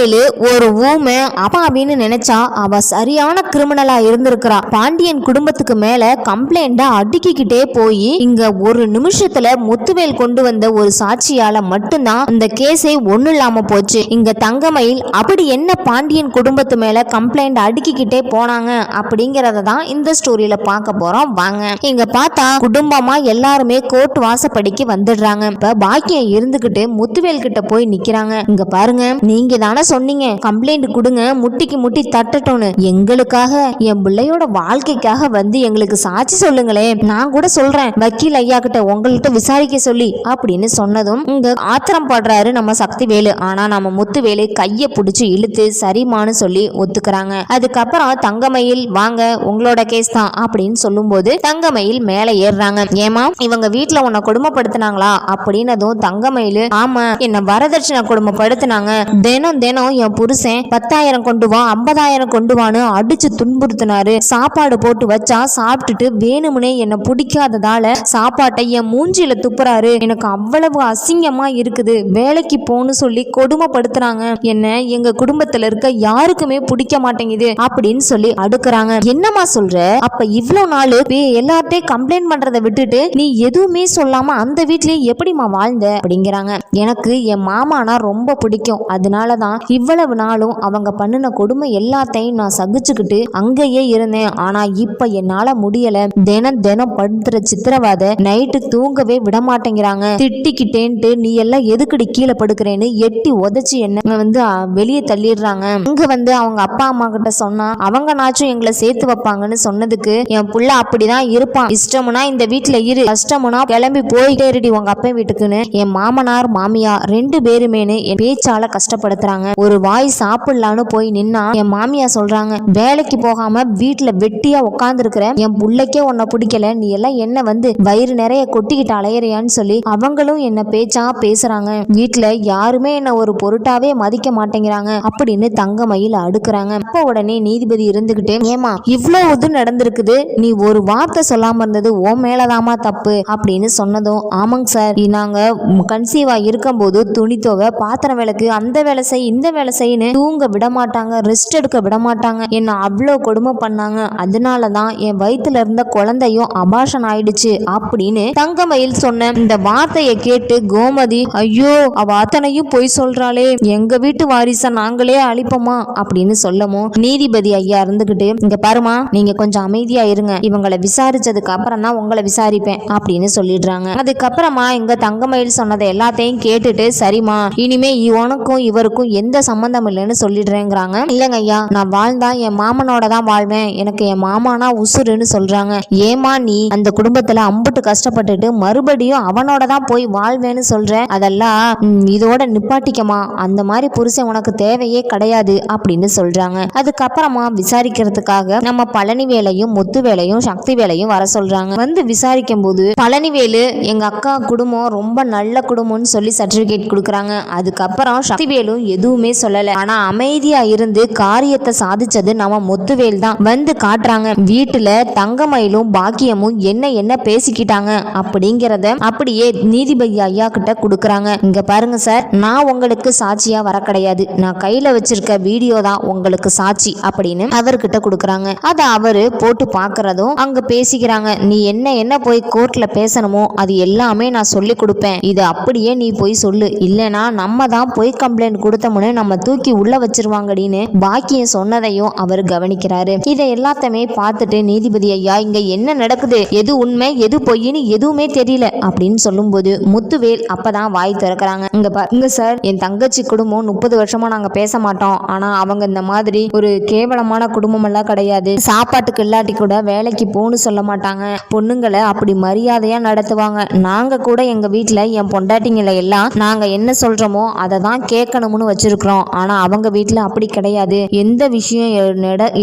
உண்மையிலே ஒரு ஊமை அப்படின்னு நினைச்சா அவ சரியான கிரிமினலா இருந்திருக்கிறா. பாண்டியன் குடும்பத்துக்கு மேல கம்ப்ளைண்ட அடுக்கிக்கிட்டே போய் இங்க ஒரு நிமிஷத்துல முத்துவேல் கொண்டு வந்த ஒரு சாட்சியால மட்டும்தான் இந்த கேஸே ஒண்ணு இல்லாம போச்சு. இங்க தங்கமயில் அப்படி என்ன பாண்டியன் குடும்பத்து மேல கம்ப்ளைண்ட் அடுக்கிக்கிட்டே போனாங்க அப்படிங்கறத தான் இந்த ஸ்டோரியில பார்க்க போறோம். வாங்க. இங்க பார்த்தா குடும்பமா எல்லாருமே கோர்ட் வாசப்படிக்கு வந்துடுறாங்க. இப்ப பாக்கியம் இருந்துகிட்டு முத்துவேல் கிட்ட போய் நிக்கிறாங்க. இங்க பாருங்க நீங்க தானே சொன்னீங்க. கம்ப்ளைண்ட் கொடுங்க. முட்டிக்கு முட்டி தட்டட்டும்னு. எங்களுக்காக என் பிள்ளையோட வாழ்க்கைக்காக வந்து எங்களுக்கு சாட்சி சொல்லுங்களே நான் கூட சொல்றேன். வக்கீல் ஐயா கிட்ட உங்கள்கிட்ட விசாரிக்க சொல்லி அப்படின்னு சொன்னதும் இங்க ஆத்திரம் படுறாரு நம்ம சக்தி வேலு ஆனா நம்ம முத்துவேலு கைய பிடிச்சி இழுத்து சரிமான்னு சொல்லி ஒத்துக்கிறாங்க. அதுக்கப்புறம் தங்கமயில் வாங்க உங்களோட கேஸ் தான் அப்படின்னு சொல்லும்போது தங்கமயில் மேல ஏறுறாங்க. ஏமா இவங்க வீட்டுல உன்னை கொடுமைப்படுத்தினாங்களா? அப்படின்னதும் தங்கமயில் ஆமா என்ன வரதட்சணை கொடுமைப்படுத்தினாங்க. தினம் தினம் என் புருஷன் பத்தாயிரம் கொண்டு வா ஐம்பதாயிரம் கொண்டு வான்னு அடிச்சு துன்புறுத்தினாரு. சாப்பாடு போட்டு வச்சா சாப்பிட்டுட்டு வேணும்னே என்ன பிடிக்காததால சாப்பாட்டை என் மூஞ்சியில துப்புறாரு. எனக்கு அவ்வளவு அசிங்கமா இருக்குது. வேலைக்கு போன்னு சொல்லி கொடுமைப்படுத்துறாங்க. என்ன எங்க குடும்பத்துல இருக்க யாருக்குமே பிடிக்க மாட்டேங்குது அப்படின்னு சொல்லி அடுக்குறாங்க. என்னம்மா சொல்ற? அப்ப இவ்வளவு நாள் எல்லார்ட்டையும் கம்ப்ளைண்ட் பண்றதை விட்டுட்டு நீ எதுவுமே சொல்லாம அந்த வீட்லயே எப்படிம்மா வாழ்ந்த? அப்படிங்கிறாங்க. எனக்கு என் மாமானா ரொம்ப பிடிக்கும். அதனாலதான் இவ்வளவு நாளும் அவங்க பண்ணின கொடுமை எல்லாத்தையும் நான் சகிச்சுக்கிட்டு அங்கேயே இருந்தேன். ஆனா இப்ப என்னால முடியல. தினம் தினம் படுத்துற சித்திரவாத நைட்டு தூங்கவே விட மாட்டேங்கிறாங்க திட்டிக்கிட்டேன்ட்டு நீ எல்லாம் எதுக்குடி கீழே படுக்கிறேன்னு எட்டி உதச்சி என்ன வந்து வெளியே தள்ளிடுறாங்க. இங்க வந்து அவங்க அப்பா அம்மா கிட்ட சொன்னா அவங்க நாச்சும் எங்களை சேர்த்து வைப்பாங்கன்னு சொன்னதுக்கு என் புள்ள அப்படிதான் இருப்பான். இஷ்டமுனா இந்த வீட்டுல இரு. கஷ்டமுனா கிளம்பி போயிட்டே இருடி உங்க அப்பா வீட்டுக்குன்னு. என் மாமனார் மாமியார் ரெண்டு பேருமேனு என் பேச்சால கஷ்டப்படுத்துறாங்க. ஒரு வாய் சாப்பிடலான்னு போய் நின்னா என் மாமியார் சொல்றாங்க வேலைக்கு போகாம வீட்டுல வெட்டியா உட்காந்துருக்கிற என் புள்ளைக்கே உன்னை பிடிக்கல நீ எல்லாம் என்ன வந்து வயிறு நிறைய கொட்டிக்கிட்டு அலையறியான்னு சொல்லி அவங்களும் என்ன பேச்சா பேசுறாங்க. வீட்டுல யாருமே என்ன ஒரு பொருட்டாவே மதிக்க மாட்டேங்கிறாங்க அப்படின்னு தங்கமயில் அடுக்குறாங்க. அப்ப உடனே நீதிபதி இருந்துகிட்டே ஏமா இவ்வளவு இது நடந்திருக்குது நீ ஒரு வார்த்தை சொல்லாம இருந்தது ஓ மேலதாமா தப்பு அப்படின்னு சொன்னதும் ஆமாங்க சார் நாங்க கன்சீவா இருக்கும்போது துணி துவை பாத்திரம் விளக்கு அந்த வேலை செய் இந்த வேலை செய்யணும்? தூங்க விட மாட்டாங்க ரெஸ்ட் எடுக்க விட மாட்டாங்க என்ன அவ்வளோ கொடுமை பண்ணாங்க. அதனால தான் என் வயித்துல இருந்த குழந்தையும் அபாஷன் ஆயிடுச்சு அப்படின்னு தங்கமயில் சொன்ன இந்த வார்த்தையை கேட்டு கோமதி ஐயோ அவ அத்தனையும் பொய் சொல்றாளே. எங்க வீட்டு வாரிசை நாங்களே அழிப்போமா? அப்படின்னு சொல்லவும் நீதிபதி ஐயா இருந்துகிட்டு இங்க பாருமா நீங்க கொஞ்சம் அமைதியா இருங்க. இவங்களை விசாரிச்சதுக்கு அப்புறம் தான் உங்களை விசாரிப்பேன். அப்படின்னு சொல்லிடுறாங்க. அதுக்கப்புறமா இங்க தங்கமயில் சொன்னதை எல்லாத்தையும் கேட்டுட்டு சரிம்மா இனிமே உனக்கும் இவருக்கும் எந்த எந்த சம்பந்தம் இல்லைன்னு சொல்லிடுறேங்கிறாங்க. இல்லைங்க ஐயா நான் வாழ்ந்தா என் மாமனோட தான் வாழ்வேன். எனக்கு என் மாமானா உசுருன்னு சொல்றாங்க. ஏமா நீ அந்த குடும்பத்துல அம்புட்டு கஷ்டப்பட்டுட்டு மறுபடியும் அவனோட தான் போய் வாழ்வேன்னு சொல்ற? அதெல்லாம் இதோட நிப்பாட்டிக்கமா அந்த மாதிரி புருஷன் உனக்கு தேவையே கிடையாது அப்படின்னு சொல்றாங்க. அதுக்கப்புறமா விசாரிக்கிறதுக்காக நம்ம பழனி வேலையும் முத்து வேலையும் சக்தி வேலையும் வர சொல்றாங்க. வந்து விசாரிக்கும் போது பழனிவேலு எங்க அக்கா குடும்பம் ரொம்ப நல்ல குடும்பம்னு சொல்லி சர்டிபிகேட் கொடுக்குறாங்க. அதுக்கப்புறம் சக்திவேலும் எதுவும் சொல்லல. ஆனா அமைதியா இருந்து காரியத்தை சாதிச்சது நம்ம முத்துவேல் தான். வந்து காட்டுறாங்க வீட்டுல தங்கமயிலும் பாக்கியமும் என்ன என்ன பேசிக்கிட்டாங்க? அப்படிங்கிறத அப்படியே நீதிபதி ஐயா கிட்ட கொடுக்குறாங்க. இங்க பாருங்க சார் நான் உங்களுக்கு சாட்சியா வர கிடையாது. நான் கையில வச்சிருக்க வீடியோ தான் உங்களுக்கு சாட்சி அப்படின்னு அவர்கிட்ட கொடுக்குறாங்க. அதை அவரு போட்டு பாக்குறதும் அங்க பேசிக்கிறாங்க நீ என்ன என்ன போய் கோர்ட்ல பேசணுமோ அது எல்லாமே நான் சொல்லி கொடுப்பேன். இது அப்படியே நீ போய் சொல்லு. இல்லனா நம்ம தான் போய் கம்ப்ளைண்ட் கொடுத்தோம்னு நம்ம தூக்கி உள்ள வச்சிருவாங்கடின்னு பாக்கியம் சொன்னதையும் அவர் கவனிக்கிறாரு. இதை எல்லாத்தையுமே பார்த்துட்டு நீதிபதி ஐயா இங்க என்ன நடக்குது? எது உண்மை? எது பொய்ன்னு எதுவுமே தெரியல அப்படின்னு சொல்லும்போது முத்துவேல் அப்பதான் வாய் திறக்கிறாங்க. இங்க பாருங்க சார் என் தங்கச்சி குடும்பம் முப்பது வருஷமா நாங்க பேச மாட்டோம். ஆனா அவங்க இந்த மாதிரி ஒரு கேவலமான குடும்பம் எல்லாம் கிடையாது. சாப்பாட்டுக்கு இல்லாட்டி கூட வேலைக்கு போன்னு சொல்ல மாட்டாங்க. பொண்ணுங்களை அப்படி மரியாதையா நடத்துவாங்க. நாங்க கூட எங்க வீட்டுல என் பொண்டாட்டிங்களை எல்லாம் நாங்க என்ன சொல்றோமோ அதை தான் கேட்கணும்னு வச்சிருக்கிறோம் ஆனா அவங்க வீட்டுல அப்படி கிடையாது. எந்த விஷயம்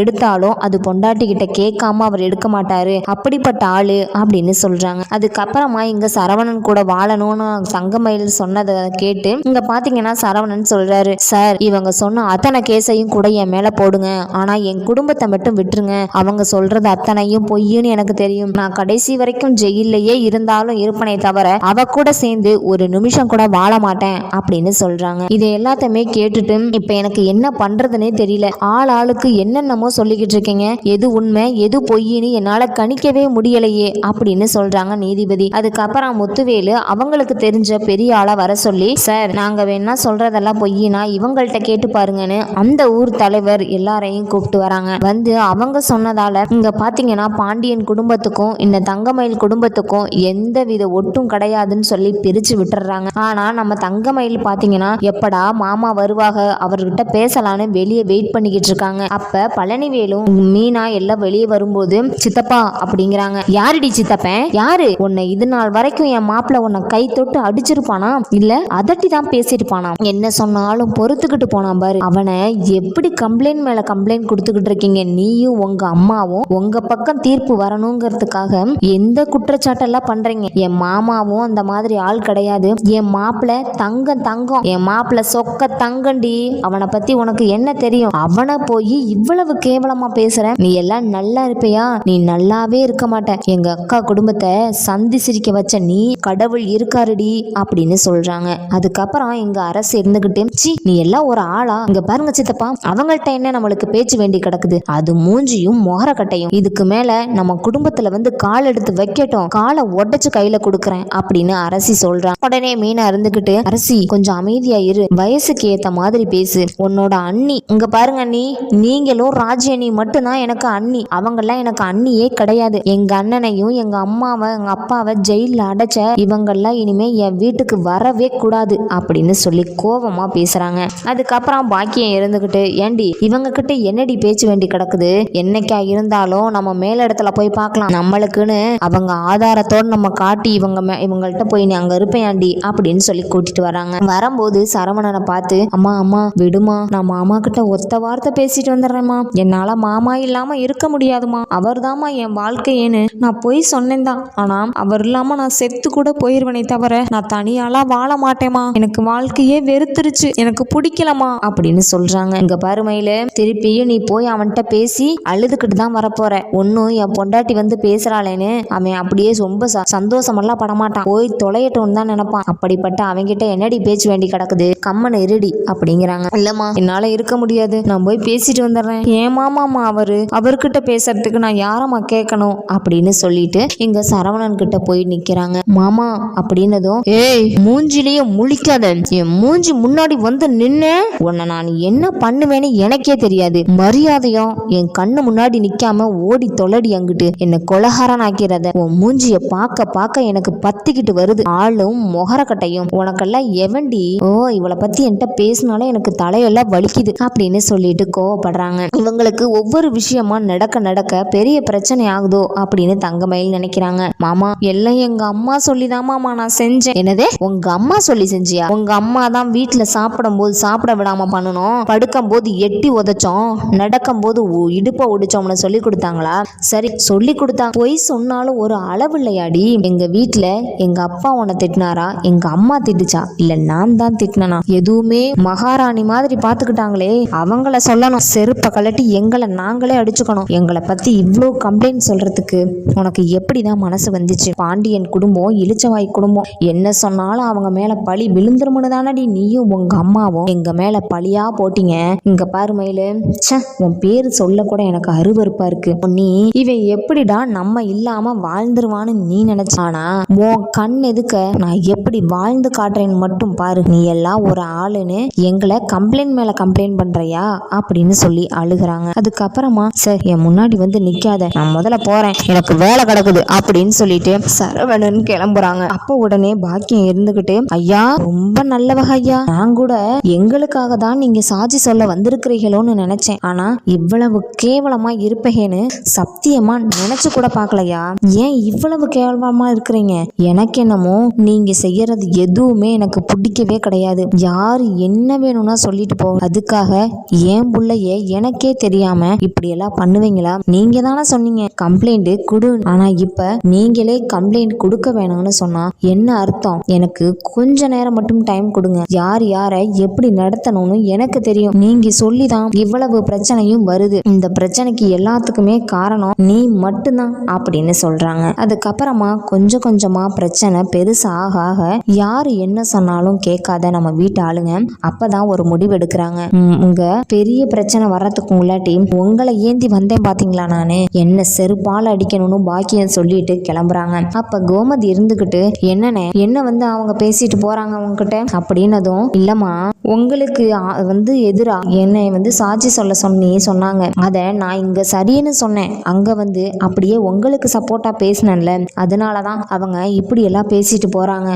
எடுத்தாலும் அது பொண்டாட்டி கிட்ட கேட்காம அவர் எடுக்க மாட்டாரு. அப்படிப்பட்ட ஆளு அப்படின்னு சொல்றாங்க. அதுக்கப்புறமா இங்க சரவணன் கூட வாழணும்னு சங்கமயில் சொன்னதை கேட்டு இங்க பாத்தீங்கன்னா சரவணன் சொல்றாரு சார் இவங்க சொன்ன அத்தனை கேஸையும் கூட என் மேல போடுங்க. ஆனா என் குடும்பத்தை மட்டும் விட்டுருங்க. அவங்க சொல்றது அத்தனையும் பொய்யுன்னு எனக்கு தெரியும். நான் கடைசி வரைக்கும் ஜெயிலேயே இருந்தாலும் இருப்பனே தவிர அவ கூட சேர்ந்து ஒரு நிமிஷம் கூட வாழ மாட்டேன் அப்படின்னு சொல்றாங்க. இதை எல்லாத்தையுமே கேட்டுட்டு இப்ப எனக்கு என்ன பண்ணுறதுனே தெரியல. ஆள் ஆளுக்கு என்னென்னமோ சொல்லிக்கிட்டு இருக்கீங்க. எது உண்மை எது பொய்ன்னு என்னால கணிக்கவே முடியலையே அப்படின்னு சொல்றாங்க நீதிபதி. அதுக்கப்புறம் முத்துவேலு அவங்களுக்கு தெரிஞ்ச பெரிய ஆளை வர சொல்லி சார் நாங்க வேணா சொல்றதெல்லாம் பொய்யினா இவங்கள்ட்ட கேட்டு பாருங்கன்னு அந்த ஊர் தலைவர் எல்லாரையும் கூப்பிட்டு வராங்க. வந்து அவங்க சொன்னதால இங்க பாத்தீங்கன்னா பாண்டியன் குடும்பத்துக்கும் இந்த தங்கமயில் குடும்பத்துக்கும் எந்த வித ஒட்டும் கிடையாதுன்னு சொல்லி பிரிச்சு விட்டுறாங்க. ஆனா நம்ம தங்கமயில் பாத்தீங்கன்னா எப்படா மாமா வருவாக அவர்கிட்ட பேசலான்னு வெளியே வெயிட் பண்ணிக்கிட்டு இருக்காங்க அப்ப பழனிவேலும் மீனா எல்லாம் வெளியே வரும்போது சித்தப்பா அப்படிங்கிறாங்க. யாருடி சித்தப்பேன் யாரு? உன்னை இது நாள் வரைக்கும் என் மாப்பிள்ள உன்னை கை தொட்டு அடிச்சிருப்பானா? இல்ல. அதட்டி தான் பேசியிருப்பானா? என்ன சொன்னாலும் பொறுத்துக்கிட்டு போனான் பாரு. அவனை எப்படி கம்ப்ளைண்ட் மேல கம்ப்ளைண்ட் கொடுத்துக்கிட்டு இருக்கீங்க நீயும் உங்க அம்மாவும் உங்க பக்கம் தீர்ப்பு வரணுங்கிறதுக்காக எந்த குற்றச்சாட்டெல்லாம் பண்றீங்க? என் மாமாவும் அந்த மாதிரி ஆள் கிடையாது. என் மாப்பிள்ள தங்கம் தங்கம். என் மாப்பிள்ள சொக்க தங்கம். தங்கண்டி அவனை பத்தி உனக்கு என்ன தெரியும்? அவனை போய் இவ்வளவு கேவலமா பேசுற? நீ எல்லாம் நல்லா இருப்பியா? நீ நல்லாவே இருக்க மாட்ட. எங்க அக்கா குடும்பத்தை சந்தி சிரிக்க வச்ச நீ கடவுள் இருக்காருடி அப்படின்னு சொல்றாங்க. அதுக்கப்புறம் எங்க அரசு இருந்துகிட்டு சி நீ எல்லாம் ஒரு ஆளா? இங்க பாருங்க சித்தப்பா அவங்கள்ட்ட என்ன நம்மளுக்கு பேச்சு வேண்டி கிடக்குது? அது மூஞ்சியும் மொகரக்கட்டையும். இதுக்கு மேல நம்ம குடும்பத்துல வந்து கால் எடுத்து வைக்கட்டும். காலை உடச்சு கையில கொடுக்குறேன் அப்படின்னு அரசி சொல்றான் உடனே மீனா இருந்துகிட்டு அரசி கொஞ்சம் அமைதியா இரு. வயசுக்கு ஏத்த மாதிரி பேசு. உன்னோட அண்ணி இங்க பாருங்க அண்ணி நீங்களும் ராஜி அண்ணி மட்டும்தான் எனக்கு அண்ணி. அவங்கெல்லாம் எனக்கு அண்ணியே கிடையாது. எங்க அண்ணனையும் எங்க அம்மாவை எங்க அப்பாவை ஜெயில அடைச்ச இவங்கெல்லாம் இனிமே என் வீட்டுக்கு வரவே கூடாது அப்படின்னு சொல்லி கோபமா பேசுறாங்க. அதுக்கப்புறம் பாக்கியம் இருந்துகிட்டு ஏண்டி இவங்க கிட்ட என்னடி பேச்சு வேண்டி கிடக்குது? என்னைக்கா இருந்தாலும் நம்ம மேலிடத்துல போய் பார்க்கலாம். நம்மளுக்குன்னு அவங்க ஆதாரத்தோடு நம்ம காட்டி இவங்க மே- இவங்கள்ட்ட போய் நீ அங்க இருப்பேன்டி அப்படின்னு சொல்லி கூட்டிட்டு வராங்க. வரும்போது சரவணனை பார்த்து அம்மா அம்மா விடுமா. நான் மாமா கிட்ட ஒத்த வார்த்தை பேசிட்டு வந்துடுறேம்மா. என்னால மாமா இல்லாம இருக்க முடியாதுமா அவர்தாம்மா என் வாழ்க்கையேன்னு நான் போய் சொன்னேன் தான் ஆனா அவர் இல்லாம நான் செத்து கூட போயிருவனே தவிர நான் தனியாலாம் வாழ மாட்டேமா எனக்கு வாழ்க்கையே வெறுத்துருச்சு. எனக்கு பிடிக்கலமா அப்படின்னு சொல்றாங்க. இங்க பருமையில திருப்பியும் நீ போய் அவன்கிட்ட பேசி அழுதுகிட்டு தான் வரப்போற. ஒன்னும் என் பொண்டாட்டி வந்து பேசுறாளேன்னு அவன் அப்படியே ரொம்ப ச- சந்தோஷமெல்லாம் படமாட்டான். போய் தொலையட்டும்னு தான் நினைப்பான். அப்படிப்பட்ட அவன்கிட்ட என்னடி பேச்சு வேண்டி கிடக்குது? கம்மன் இருடி. அப்படிங்கிறாங்க. இல்லம்மா. என்னால இருக்க முடியாது. நான் போய் பேசிட்டு வந்துடுறேன். ஏன் மாமாமா அவரு? அவர்கிட்ட பேசுறதுக்கு நான் யாரம்மா கேட்கணும்? அப்படின்னு சொல்லிட்டு இங்க சரவணன் கிட்ட போய் நிக்கிறாங்க. மாமா அப்படின்னதும் ஏய் மூஞ்சிலேயே முழிக்காத. என் மூஞ்சி முன்னாடி வந்து நின்னு உன்னை நான் என்ன பண்ணுவேன்னு எனக்கே தெரியாது. மரியாதையும் என் கண்ணு முன்னாடி நிக்காம ஓடி தொலடி அங்கிட்டு என்ன கொலகாரன் ஆக்கிறத உன் மூஞ்சிய பார்க்க பார்க்க எனக்கு பத்திக்கிட்டு வருது. ஆளும் மொகரக்கட்டையும். உனக்கெல்லாம் எவன்டி? ஓ இவளை பத்தி என்கிட்ட பேசினாலே எனக்கு தலையெல்லாம் வலிக்குது அப்படின்னு சொல்லிட்டு கோவப்படுறாங்க. இவங்களுக்கு ஒவ்வொரு விஷயமா நடக்க நடக்க பெரிய பிரச்சனை ஆகுதோ அப்படின்னு தங்கமயில் நினைக்கிறாங்க. மாமா எல்லாம் எங்க அம்மா சொல்லிதாம்மா நான் செஞ்சேன். என்னதே? உங்க அம்மா சொல்லி செஞ்சியா? உங்க அம்மா தான் வீட்டுல சாப்பிடும் போது சாப்பிட விடாம பண்ணணும் படுக்கும் போது எட்டி உதைச்சோம். நடக்கும் போது இடுப்பை உடிச்சோம்னு சொல்லி கொடுத்தாங்களா? சரி சொல்லி கொடுத்தாங்க பொய் சொன்னாலும் ஒரு அளவு இல்லையாடி. எங்க வீட்டுல எங்க அப்பா உன்னை திட்டினாரா? எங்க அம்மா திட்டுச்சா? இல்ல நான் தான் திட்டினா எதுவுமே மகாராணி மாதிரி பார்த்துக்கிட்டாங்களே அவங்கள சொல்லணும். செருப்பை கலட்டி எங்களை நாங்களே அடிச்சுக்கணும். எங்களை பத்தி இவ்வளோ கம்ப்ளைண்ட் சொல்றதுக்கு உனக்கு எப்படிதான் மனசு வந்துச்சு? பாண்டியன் குடும்பம் இளிச்சவாய் குடும்பம். என்ன சொன்னாலும் அவங்க மேல பழி விழுந்துருமுன்னு தானடி நீயும் உங்க அம்மாவும். எங்க மேல பழியா போட்டீங்க. இங்க பாரு மயிலு. ச்சே உன் பேரு சொல்ல கூட எனக்கு அருவருப்பா இருக்கு. நீ இவன் எப்படிடா நம்ம இல்லாம வாழ்ந்துருவான்னு நீ நினைச்சானா உன் கண் எதுக்க? நான் எப்படி வாழ்ந்து காட்டுறேன்னு மட்டும் பாரு. நீ எல்லாம் ஒரு ஆளுன்னு எங்களை கம்ப்ளைண்ட் மேல கம்ப்ளைண்ட் பண்றியா? அப்படின்னு சொல்லி அழுகுறாங்க. அதுக்கப்புறமா சார் என் முன்னாடி வந்து நிக்காத. நான் முதல்ல போறேன். எனக்கு வேலை கிடக்குது. அப்படின்னு சொல்லிட்டு சரவணன் கிளம்புறாங்க. அப்போ உடனே பாக்கியம் இருந்துகிட்டு ஐயா ரொம்ப நல்லவக ஐயா. நான் கூட எங்களுக்காக தான் நீங்க சாட்சி சொல்ல வந்திருக்கிறீங்களோன்னு நினைச்சேன். ஆனா இவ்வளவு கேவலமா இருப்பேன்னு சத்தியமா நினைச்சு கூட பார்க்கலையா? ஏன் இவ்வளவு கேவலமா இருக்கிறீங்க? எனக்கு என்னமோ நீங்க செய்யறது எதுவுமே எனக்கு பிடிக்கவே கிடையாது. யார் என்ன என்ன வேணும்னா சொல்லிட்டு போ. அதுக்காக ஏன் புள்ளைய எனக்கே தெரியாம இப்படி எல்லாம் பண்ணுவீங்களா? நீங்க தானே சொன்னீங்க. கம்ப்ளைண்ட் குடு. ஆனா இப்ப நீங்களே கம்ப்ளைண்ட் கொடுக்க வேணாம்னு சொன்னா என்ன அர்த்தம்? எனக்கு கொஞ்ச நேரம் மட்டும் டைம் கொடுங்க. யார் யாரை எப்படி நடத்தணும்னு எனக்கு தெரியும். நீங்க சொல்லிதான் இவ்வளவு பிரச்சனையும் வருது. இந்த பிரச்சனைக்கு எல்லாத்துக்குமே காரணம் நீ மட்டும்தான் அப்படின்னு சொல்றாங்க. அதுக்கப்புறமா கொஞ்சம் கொஞ்சமா பிரச்சனை பெருசு ஆக ஆக யாரு என்ன சொன்னாலும் கேட்காத நம்ம வீட்டு ஆளுங்க. அப்பதான் ஒரு முடிவு எடுக்கிறாங்க. உங்க பெரிய பிரச்சனை வர்றதுக்கு முன்னாடி உங்களை ஏந்தி வந்தேன் பாத்தீங்களா நானு? என்ன செருப்பால் அடிக்கணும்னு பாக்கியம் சொல்லிட்டு கிளம்புறாங்க. அப்ப கோமதி இருந்துகிட்டு என்னண்ணே என்ன வந்து அவங்க பேசிட்டு போறாங்க உங்ககிட்ட அப்படின்னதும் இல்லம்மா உங்களுக்கு வந்து எதிரா? என்னை வந்து சாட்சி சொல்ல சொன்னி சொன்னாங்க. அதை நான் இங்க சரின்னு சொன்னேன். அங்க வந்து அப்படியே உங்களுக்கு சப்போர்ட்டா பேசினேன்ல. அதனால தான் அவங்க இப்படி எல்லாம் பேசிட்டு போறாங்க.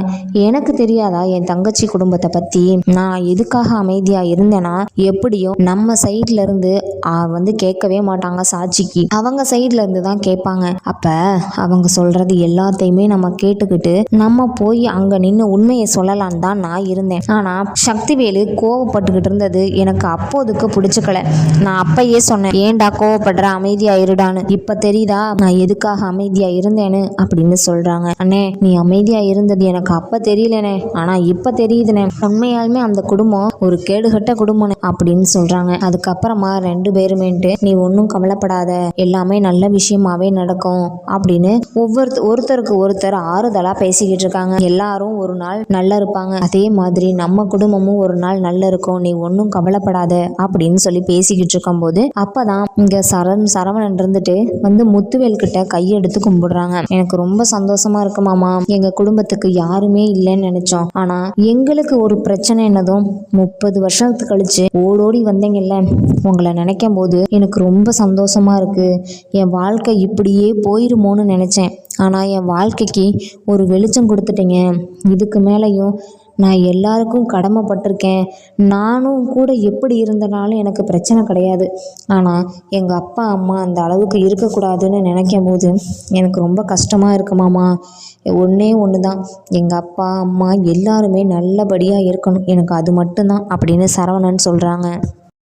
எனக்கு தெரியாதா என் தங்கச்சி குடும்பத்தை பத்தி? நான் எதுக்காக அமைதியாக இருந்தேன்னா எப்படியும் நம்ம சைட்லேருந்து வந்து கேட்கவே மாட்டாங்க சாட்சிக்கு அவங்க சைட்ல இருந்து தான் கேட்பாங்க. அப்ப அவங்க சொல்றது எல்லாத்தையுமே நம்ம கேட்டுக்கிட்டு நம்ம போய் அங்க நின்று உண்மையை சொல்லலான்னு தான் நான் இருந்தேன். ஆனா சக்திவேலு கோவப்பட்டுக்கிட்டு இருந்தது எனக்கு அப்போதுக்கு பிடிச்சிக்கல. நான் அப்பயே சொன்னேன் ஏன்டா கோவப்படுற? அமைதியா இருடான்னு. இப்ப தெரியுதா? நான் எதுக்காக அமைதியா இருந்தேன்னு? அப்படின்னு சொல்றாங்க. அண்ணே நீ அமைதியா இருந்தது எனக்கு அப்ப தெரியலனே ஆனா இப்ப தெரியுதுனே உண்மையாலுமே அந்த குடும்பம் ஒரு கேடுகட்ட குடும்பம் அப்படின்னு சொல்றாங்க. அதுக்கப்புறமா ரெண்டு பேருமேன்ட்டு நீ ஒன்றும் கவலைப்படாத எல்லாமே நல்ல விஷயமாவே நடக்கும் அப்படின்னு ஒவ்வொரு ஒருத்தருக்கு ஒருத்தர் ஆறுதலா பேசிக்கிட்டு இருக்காங்க. எல்லாரும் ஒரு நாள் நல்லா இருப்பாங்க. அதே மாதிரி நம்ம குடும்பமும் ஒரு நாள் நல்லா இருக்கும். நீ ஒன்றும் கவலைப்படாத அப்படின்னு சொல்லி பேசிக்கிட்டு இருக்கும்போது அப்பதான் இங்க சரண் சரவணன் இருந்துட்டு வந்து முத்துவேல் கிட்ட கையெடுத்து கும்பிடுறாங்க. எனக்கு ரொம்ப சந்தோஷமா இருக்கு மாமா. எங்க குடும்பத்துக்கு யாருமே இல்லைன்னு நினைச்சோம். ஆனா எங்களுக்கு ஒரு பிரச்சனை என்னதும் முப்பது வருஷத்துக்கு கழிச்சு ஓடோடி வந்தீங்கல்ல. உங்களை நினைக்கும் போது எனக்கு ரொம்ப சந்தோஷமா இருக்கு. என் வாழ்க்கை இப்படியே போயிருமோன்னு நினைச்சேன். ஆனா என் வாழ்க்கைக்கு ஒரு வெளிச்சம் கொடுத்துட்டீங்க. இதுக்கு மேலேயும் நான் எல்லாருக்கும் கடமைப்பட்டிருக்கேன். நானும் கூட எப்படி இருந்தனாலும் எனக்கு பிரச்சனை கிடையாது. ஆனால் எங்கள் அப்பா அம்மா அந்த அளவுக்கு இருக்கக்கூடாதுன்னு நினைக்கும் போது எனக்கு ரொம்ப கஷ்டமாக இருக்குமாம்மா ஒன்றே ஒன்று தான் எங்கள் அப்பா அம்மா எல்லாருமே நல்லபடியாக இருக்கணும். எனக்கு அது மட்டும்தான் அப்படின்னு சரவணன் சொல்கிறாங்க